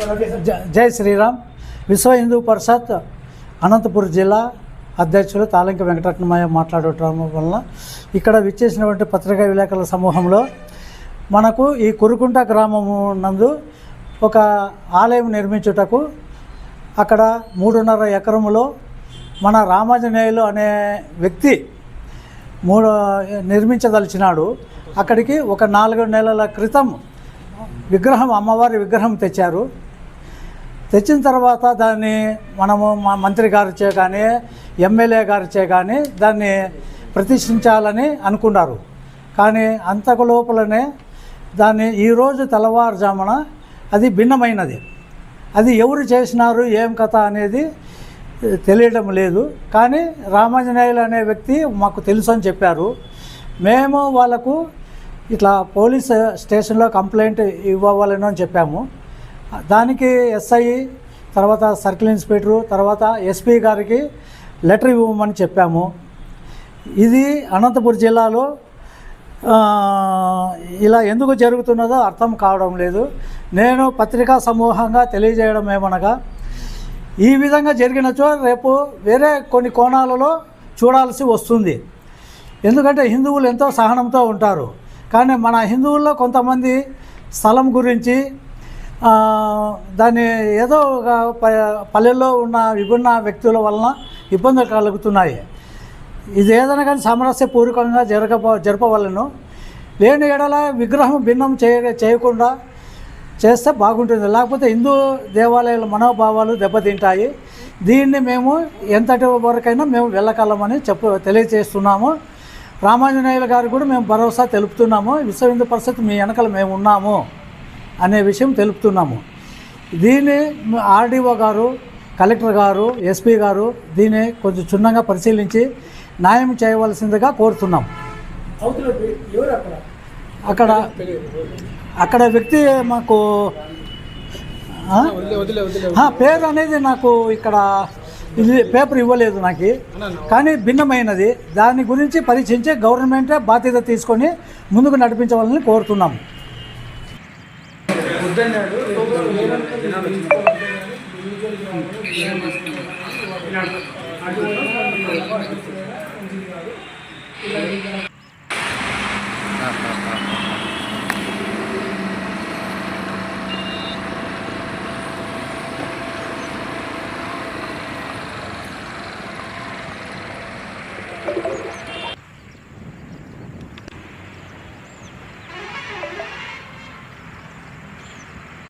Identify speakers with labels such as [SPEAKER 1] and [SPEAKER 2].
[SPEAKER 1] జ- జై శ్రీరామ్. విశ్వ హిందూ పరిషత్ అనంతపురం జిల్లా అధ్యక్షులు తాలింక వెంకటరత్నమయ్య మాట్లాడటం వలన ఇక్కడ విచ్చేసినటువంటి పత్రికా విలేకరుల సమూహంలో మనకు ఈ కురుకుంట గ్రామము నందు ఒక ఆలయం నిర్మించుటకు అక్కడ మూడున్నర ఎకరములో మన రామాంజనేయులు అనే వ్యక్తి మూడు నిర్మించదలిచినాడు. అక్కడికి ఒక నాలుగు నెలల క్రితం విగ్రహం అమ్మవారి విగ్రహం తెచ్చారు. తెచ్చిన తర్వాత దాన్ని మనము మా మంత్రి గారిచే కానీ ఎమ్మెల్యే గారిచే కానీ దాన్ని ప్రతిష్ఠించాలని అనుకున్నారు. కానీ అంతకు లోపలనే దాన్ని ఈరోజు తెల్లవారుజామున అది భిన్నమైనది. అది ఎవరు చేసినారు ఏం కథ అనేది తెలియడం లేదు. కానీ రామాంజనేయులు అనే వ్యక్తి మాకు తెలుసు అని చెప్పారు. మేము వాళ్ళకు ఇట్లా పోలీస్ స్టేషన్లో కంప్లైంట్ ఇవ్వాలని అని చెప్పాము. దానికి ఎస్ఐ తర్వాత సర్కిల్ ఇన్స్పెక్టరు తర్వాత ఎస్పీ గారికి లెటర్ ఇవ్వమని చెప్పాము. ఇది అనంతపురం జిల్లాలో ఇలా ఎందుకు జరుగుతున్నదో అర్థం కావడం లేదు. నేను పత్రికా సమూహంగా తెలియజేయడం ఏమనగా ఈ విధంగా జరిగినచో రేపు వేరే కొన్ని కోణాలలో చూడాల్సి వస్తుంది. ఎందుకంటే హిందువులు ఎంతో సహనంతో ఉంటారు. కానీ మన హిందువుల్లో కొంతమంది స్థలం గురించి దాన్ని ఏదో ఒక ప- పల్లెల్లో ఉన్న విభిన్న వ్యక్తుల వలన ఇబ్బందులు కలుగుతున్నాయి. ఇది ఏదైనా కానీ సామరస్యపూర్వకంగా జరగ జరపవలను. లేని ఎడల విగ్రహం భిన్నం చేయ చేయకుండా చేస్తే బాగుంటుంది. లేకపోతే హిందూ దేవాలయాల మనోభావాలు దెబ్బతింటాయి. దీన్ని మేము ఎంతటి వరకైనా మేము వెళ్ళగలమని చెప్పు తెలియజేస్తున్నాము. రామాంజనేయుల గారు కూడా మేము భరోసా తెలుపుతున్నాము. విశ్వ హిందూ పరిషత్ మీ వెనకల మేము ఉన్నాము. అనే విషయం తెలుపుతున్నాము. దీన్ని ఆర్డీఓ గారు కలెక్టర్ గారు ఎస్పీ గారు దీన్ని కొంచెం క్షుణ్ణంగా పరిశీలించి న్యాయం చేయవలసిందిగా కోరుతున్నాం.
[SPEAKER 2] అక్కడ
[SPEAKER 1] అక్కడ వ్యక్తి మాకు పేరు అనేది నాకు ఇక్కడ ఇది పేపర్ ఇవ్వలేదు నాకు. కానీ భిన్నమైనది. దాని గురించి పరీక్షించి గవర్నమెంటే బాధ్యత తీసుకొని ముందుకు నడిపించవాలని కోరుతున్నాం.
[SPEAKER 2] వద్దన్నాడు